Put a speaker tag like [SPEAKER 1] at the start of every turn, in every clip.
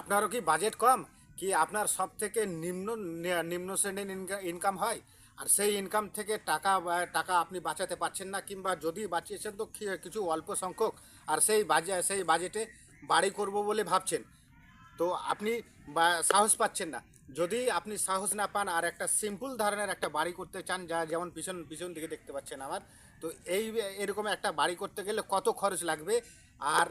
[SPEAKER 1] আপনারও কি বাজেট কম? কি আপনার সব থেকে নিম্ন নিম্ন শ্রেণির ইনকাম হয়? আর সেই ইনকাম থেকে টাকা টাকা আপনি বাঁচাতে পারছেন না, কিংবা যদি বাঁচিয়েছেন তো কিছু অল্প সংখ্যক, আর সেই বাজে, সেই বাজেটে বাড়ি করব বলে ভাবছেন। তো আপনি সাহস পাচ্ছেন না। যদি আপনি সাহস না পান, আর একটা সিম্পল ধরনের একটা বাড়ি করতে চান, যা যেমন পিছন পিছন দিকে দেখতে পাচ্ছেন আমার তো এই, এরকম একটা বাড়ি করতে গেলে কত খরচ লাগবে? আর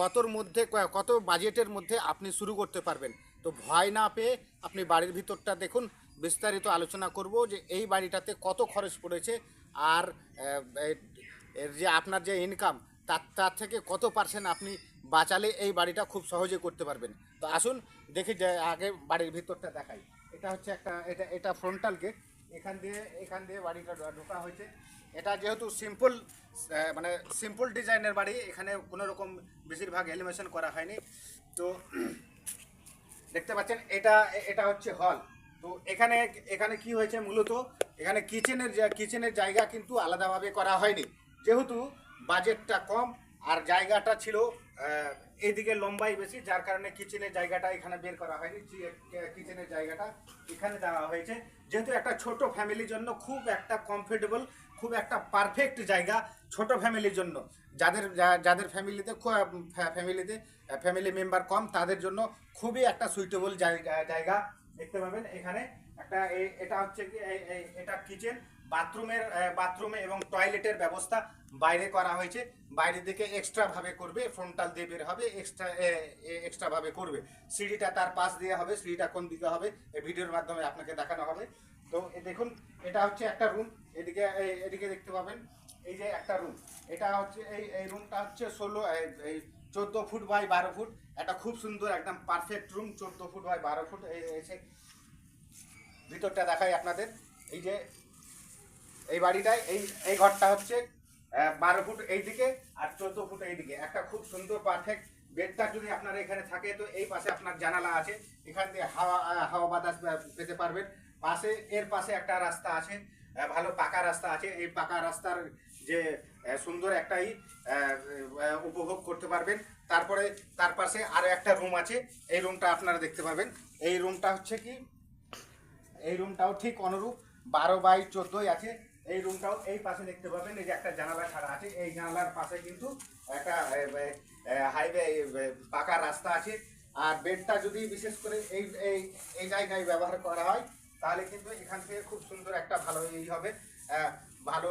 [SPEAKER 1] কতর মধ্যে কত বাজেটের মধ্যে আপনি শুরু করতে পারবেন? তো ভয় না পেয়ে আপনি বাড়ির ভিতরটা দেখুন। বিস্তারিত আলোচনা করব যে এই বাড়িটাতে কত খরচ পড়েছে আর এর যে আপনার যে ইনকাম তার তার থেকে কত পার্সেন্ট আপনি বাঁচালে এই বাড়িটা খুব সহজে করতে পারবেন? তো আসুন, দেখি যে আগে বাড়ির ভিতরটা দেখাই। এটা হচ্ছে একটা, এটা এটা ফ্রন্টাল গেট এখান দিয়ে এখান দিয়ে বাড়িটা ঢোকা হয়েছে। এটা যেহেতু সিম্পল মানে সিম্পল ডিজাইনের বাড়ি, এখানে কোনো রকম বেশিরভাগ এলিমেশন করা হয়নি। তো দেখতে পাচ্ছেন, এটা এটা হচ্ছে হল তো এখানে এখানে কি হয়েছে মূলত? এখানে কিচেনের কিচেনের জায়গা কিন্তু আলাদাভাবে করা হয়নি। যেহেতু বাজেটটা কম আর জায়গাটা ছিল এইদিকে লম্বাই বেশি, যার কারণে কিচেনের জায়গাটা এখানে বের করা হয়নি কিচেনের জায়গাটা এখানে দেওয়া হয়েছে। যেহেতু একটা ছোট ফ্যামিলির জন্য খুব একটা কমফোর্টেবল খুব একটা পারফেক্ট জায়গা ছোট ফ্যামিলির জন্য। যাদের যাদের ফ্যামিলিতে ফ্যামিলিতে ফ্যামিলি মেম্বার কম, তাদের জন্য খুবই একটা সুইটেবল জায়গা জায়গা দেখতে পাবেন। এখানে একটা এটা হচ্ছে কি এটা কিচেন বাথরুমের বাথরুমে এবং টয়লেটের ব্যবস্থা বাইরে করা হয়েছে। বাইরে দিকে এক্সট্রা ভাবে করবে ফ্রন্টাল দিয়ে বের হবে এক্সট্রা এক্সট্রা ভাবে করবে। সিঁড়িটা তার পাশ দিয়ে হবে, সিঁড়িটা কোন দিকে হবে, এই ভিডিওর মাধ্যমে আপনাকে দেখানো হবে। তো দেখুন, এটা হচ্ছে একটা রুম এদিকে এদিকে দেখতে পাবেন, এই যে একটা রুম এটা হচ্ছে, এই এই রুমটা হচ্ছে ষোলো এই চোদ্দ ফুট বাই বারো ফুট, একটা খুব সুন্দর, একদম পারফেক্ট রুম চোদ্দ ফুট বাই বারো ফুট এই এসে ভিতরটা দেখাই আপনাদের। এই যে এই বাড়িটায়, এই এই ঘরটা হচ্ছে বারো ফুট এই দিকে আর চোদ্দ ফুট এই দিকে। একটা খুব সুন্দর পারফেক্ট বেডটা যদি আপনার এখানে থাকে, তো এই পাশে আপনার জানালা আছে। এখান দিয়ে হাওয়া হাওয়া বাতাস পেতে পারবেন। পাশে, এর পাশে একটা রাস্তা আছে ভালো পাকা রাস্তা আছে। এই পাকা রাস্তার যে সুন্দর একটাই উপভোগ করতে পারবেন। তারপরে, তার পাশে আরও একটা রুম আছে। এই রুমটা আপনারা দেখতে পাবেন এই রুমটা হচ্ছে কি? এই রুমটাও ঠিক অনুরূপ। বারো বাই চোদ্দোই আছে। এই রুমটাও এই পাশে দেখতে পাবেন, এই যে একটা জানালা ছাড়া আছে। এই জানালার পাশে কিন্তু একটা হাইওয়ে পাকা রাস্তা আছে। আর বেডটা যদি বিশেষ করে এই এই এই জায়গায় ব্যবহার করা হয়, তাহলে কিন্তু এখান থেকে খুব সুন্দর একটা ভালো এই হবে ভালো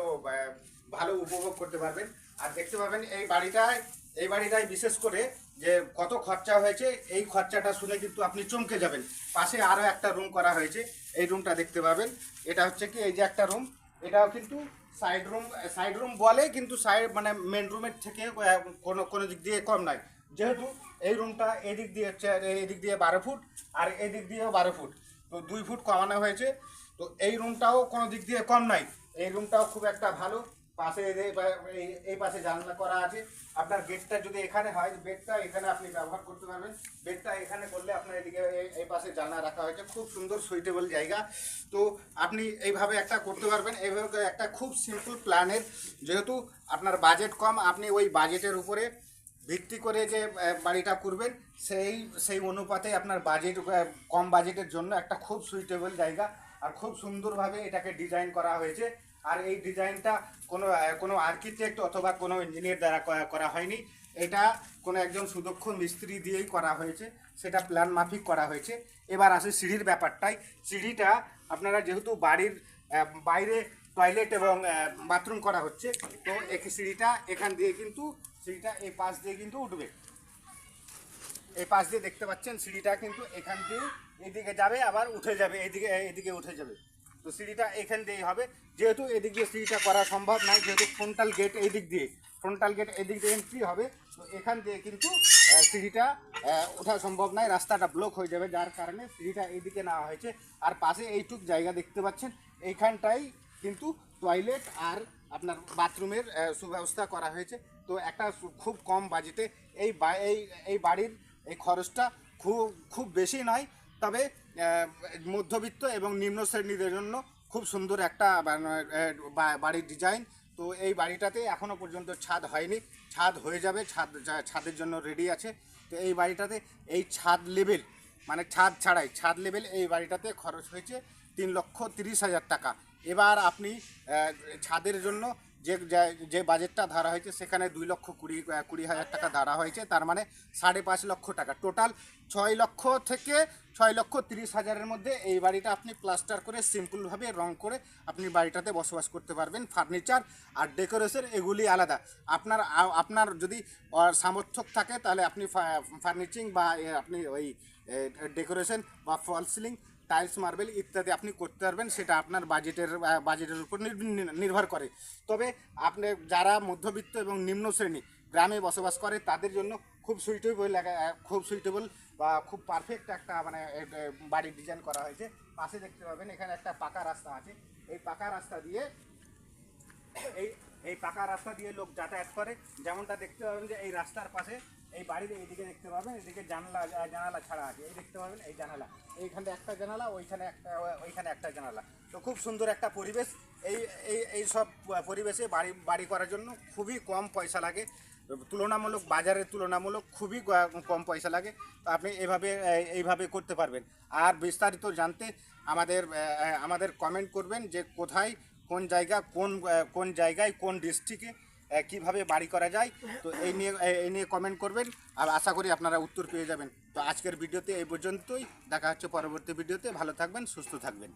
[SPEAKER 1] ভালো উপভোগ করতে পারবেন। আর দেখতে পাবেন এই বাড়িটায় এই বাড়িটায় বিশেষ করে যে কত খরচা হয়েছে, এই খরচাটা শুনে কিন্তু আপনি চমকে যাবেন। পাশে আরও একটা রুম করা হয়েছে, এই রুমটা দেখতে পাবেন। এটা হচ্ছে কি, এই যে একটা রুম এটাও কিন্তু সাইড রুম সাইড রুম বলে, কিন্তু সাইড মানে মেন রুমের থেকে কোনো কোনো দিক দিয়ে কম নাই। যেহেতু এই রুমটা এদিক দিয়ে এদিক দিয়ে বারো ফুট, আর এদিক দিয়েও বারো ফুট। তো দুই ফুট কমানো হয়েছে। তো এই রুমটাও কোনো দিক দিয়ে কম নাই। এই রুমটাও খুব একটা ভালো। পাশে এই- পাশে জানলা করা আছে। আপনার গেটটা যদি এখানে হয়, বেডটা এখানে আপনি ব্যবহার করতে পারবেন। বেডটা এখানে করলে আপনার এদিকে এই- এই পাশে জানলা রাখা হয়েছে। খুব সুন্দর সুইটেবল জায়গা। তো আপনি এইভাবে একটা করতে পারবেন। এইভাবে একটা খুব সিম্পল প্ল্যানের যেহেতু আপনার বাজেট কম, আপনি ওই বাজেটের উপরে ভিত্তি করে যে বাড়িটা করবেন, সেই সেই অনুপাতে আপনার বাজেট কম বাজেটের জন্য একটা খুব সুইটেবল জায়গা। আর খুব সুন্দরভাবে এটাকে ডিজাইন করা হয়েছে। আর এই ডিজাইনটা কোনো কোনো আর্কিটেক্ট অথবা কোনো ইঞ্জিনিয়ার দ্বারা করা- হয়নি। এটা কোনো একজন সুদক্ষ মিস্ত্রি দিয়েই করা হয়েছে। সেটা প্ল্যান মাফিক করা হয়েছে। এবার আসে সিঁড়ির ব্যাপারটাই। সিঁড়িটা আপনারা যেহেতু বাড়ির বাইরে টয়লেট এবং বাথরুম করা হচ্ছে, তো এক সিঁড়িটা এখান দিয়ে কিন্তু সিঁড়িটা এই পাশ দিয়ে কিন্তু উঠবে। এই পাশ দিয়ে দেখতে পাচ্ছেন সিঁড়িটা কিন্তু এখান দিয়ে এদিকে যাবে, আবার উঠে যাবে, এদিকে এদিকে উঠে যাবে। তো সিঁড়িটা এখান দিয়েই হবে। যেহেতু এদিক দিয়ে সিঁড়িটা করা সম্ভব নয়, যেহেতু ফ্রন্টাল গেট এই দিক দিয়ে ফ্রন্টাল গেট এদিক দিয়ে এন্ট্রি হবে, তো এখান দিয়ে কিন্তু সিঁড়িটা ওঠা সম্ভব নয়, রাস্তাটা ব্লক হয়ে যাবে, যার কারণে সিঁড়িটা এইদিকে নেওয়া হয়েছে। আর পাশে এইটুক জায়গা দেখতে পাচ্ছেন, এইখানটাই কিন্তু টয়লেট আর আপনার বাথরুমের সুব্যবস্থা করা হয়েছে। তো একটা খুব কম বাজেটে এই এই বাড়ির এই খরচটা খুব খুব বেশি নয় তবে মধ্যবিত্ত এবং নিম্ন শ্রেণীদের জন্য খুব সুন্দর একটা বাড়ির ডিজাইন তো এই বাড়িটাতে এখনও পর্যন্ত ছাদ হয়নি। ছাদ হয়ে যাবে, ছাদ ছাদের জন্য রেডি আছে। তো এই বাড়িটাতে এই ছাদ লেভেল মানে ছাদ ছাড়াই, ছাদ লেভেল এই বাড়িটাতে খরচ হয়েছে তিন লক্ষ তিরিশ হাজার টাকা। এবার আপনি ছাদের জন্য যে যে- বাজেটটা ধরা হয়েছে সেখানে দুই লক্ষ কুড়ি কুড়ি হাজার টাকা ধরা হয়েছে। তার মানে সাড়ে পাঁচ লক্ষ টাকা। টোটাল ছয় লক্ষ থেকে ছয় লক্ষ তিরিশ হাজারের মধ্যে এই বাড়িটা আপনি প্লাস্টার করে সিম্পলভাবে রং করে আপনি বাড়িটাতে বসবাস করতে পারবেন। ফার্নিচার আর ডেকোরেশন এগুলি আলাদা। আপনার আপনার যদি আহ, সামর্থ্য থাকে তাহলে আপনি ফার্নিচিং বা আপনি ওই ডেকোরেশন বা ফল সিলিং টাইলস মার্বেল ইত্যাদি আপনি করতে পারবেন, সেটা আপনার বাজেটের বাজেটের উপর নির- নির্ভর করে। তবে আপনি যারা মধ্যবিত্ত এবং নিম্ন শ্রেণি, গ্রামে বসবাস করে, তাদের জন্য খুব সুইটেবল খুব সুইটেবল বা খুব পারফেক্ট একটা মানে বাড়ির ডিজাইন করা হয়েছে। পাশে দেখতে পাবেন, এখানে একটা পাকা রাস্তা আছে। এই পাকা রাস্তা দিয়ে এই এই পাকা রাস্তা দিয়ে লোক যাতায়াত করে। যেমনটা দেখতে পাবেন যে এই রাস্তার পাশে এই বাড়ির এইদিকে দেখতে পাবেন, এদিকে জানালা জানালা ছাড়া আছে। এই দেখতে পাবেন এই জানালা। এইখানে একটা জানালা, ওইখানে একটা ওইখানে একটা জানালা। তো খুব সুন্দর একটা পরিবেশ। এই এই এই সব পরিবেশে বাড়ি বাড়ি করার জন্য খুবই কম পয়সা লাগে। তুলনামূলক বাজারের তুলনামূলক খুবই কম পয়সা লাগে। তো আপনি এইভাবে এই- এইভাবে করতে পারবেন। আর বিস্তারিত জানতে আমাদের আমাদের কমেন্ট করবেন যে কোথায় কোন জায়গা, কোন কোন জায়গায়, কোন ডিস্ট্রিক্টে কীভাবে বাড়ি করা যায়, তো এই নিয়ে এই নিয়ে কমেন্ট করবেন। আর আশা করি আপনারা উত্তর পেয়ে যাবেন। তো আজকের ভিডিওতে এই পর্যন্তই। দেখা হচ্ছে পরবর্তী ভিডিওতে। ভালো থাকবেন, সুস্থ থাকবেন।